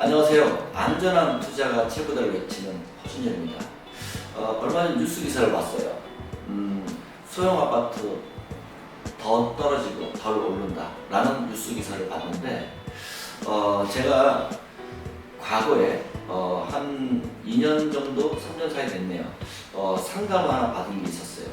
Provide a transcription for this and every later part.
안녕하세요. 안전한 투자가 최고다를 외치는 허준열입니다. 어, 얼마 전 뉴스 기사를 봤어요. 음, 소형 아파트 더 떨어지고 덜 오른다 라는 뉴스 기사를 봤는데 어, 제가 과거에 어, 한 2년 정도, 3년 사이 됐네요. 어, 상담 하나 받은 게 있었어요.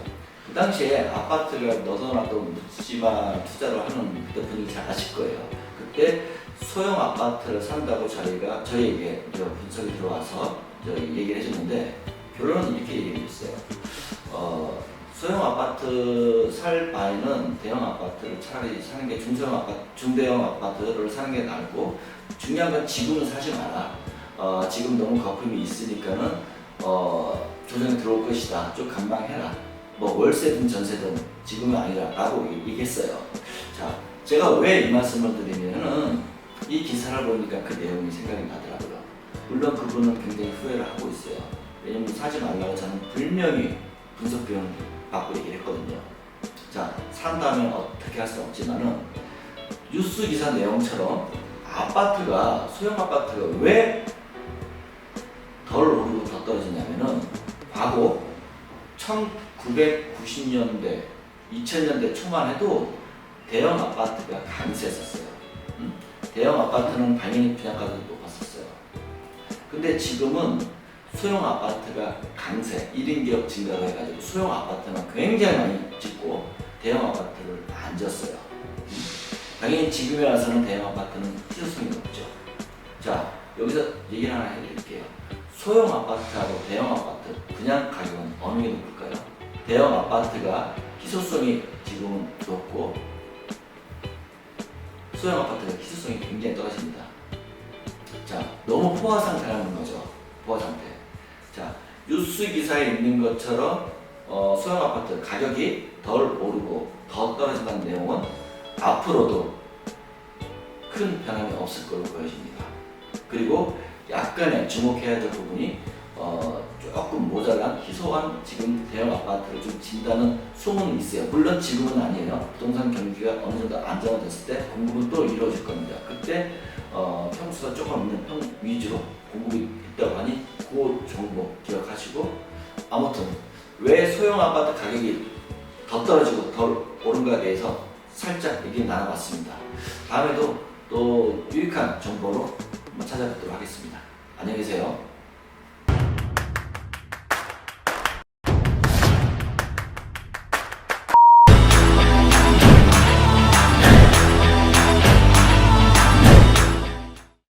그 당시에 아파트가 너도나도 묻지마 투자를 하는 그때 분위기 잘 아실 거예요. 그때 소형 아파트를 산다고 저희가 저희에게 분석이 들어와서 저희 얘기를 해줬는데 결론은 이렇게 얘기했어요. 어, 소형 아파트 살 바에는 대형 아파트를 차라리 사는 게 중소형 아파트, 중대형 아파트를 사는 게 낫고 중요한 건 지금은 사지 마라. 어, 지금 너무 거품이 있으니까는 어, 조정이 들어올 것이다. 좀 감방해라. 뭐 월세든 전세든 지금은 아니라라고 얘기했어요. 자, 제가 왜 이 말씀을 드리냐면은 이 기사를 보니까 그 내용이 생각이 나더라고요. 물론 그분은 굉장히 후회를 하고 있어요. 왜냐면 사지 말라고 저는 분명히 분석 비용 받고 얘기를 했거든요. 자, 산다면 어떻게 할 수 없지만은 뉴스 기사 내용처럼 아파트가 소형 아파트가 왜 덜 오르고 더 떨어지냐면은 과거 1990년대, 2000년대 초만 해도 대형 아파트가 강세했었어요. 음? 대형 아파트는 당연히 분양가도 높았었어요. 근데 지금은 소형 아파트가 강세, 1인 기업 증가가 해가지고 소형 아파트는 굉장히 많이 짓고 대형 아파트를 안 졌어요. 음? 당연히 지금에 와서는 대형 아파트는 희소성이 높죠. 자, 여기서 얘기를 하나 해드릴게요. 소형 아파트하고 대형 아파트 그냥 가격은 어느 게 높을까요? 대형 아파트가 희소성이 지금은 높고 소형 아파트가 희소성이 굉장히 떨어집니다. 자, 너무 포화 상태라는 거죠. 포화 상태. 자, 뉴스 기사에 있는 것처럼 어, 소형 아파트 가격이 덜 오르고 더 떨어진다는 내용은 앞으로도 큰 변함이 없을 걸로 보여집니다. 그리고 약간의 주목해야 될 부분이 어, 조금 모자란 희소한 지금 대형 아파트를 좀 진다는 소문이 있어요. 물론 지금은 아니에요. 부동산 경기가 어느 정도 안정화됐을 때 공급은 또 이루어질 겁니다. 그때 어, 평수가 조금 없는 평 위주로 공급이 있다고 하니 그 정보 기억하시고 아무튼 왜 소형 아파트 가격이 더 떨어지고 덜 오른가에 대해서 살짝 얘기 나눠봤습니다. 다음에도 또 유익한 정보로 찾아뵙도록 하겠습니다. 안녕히 계세요.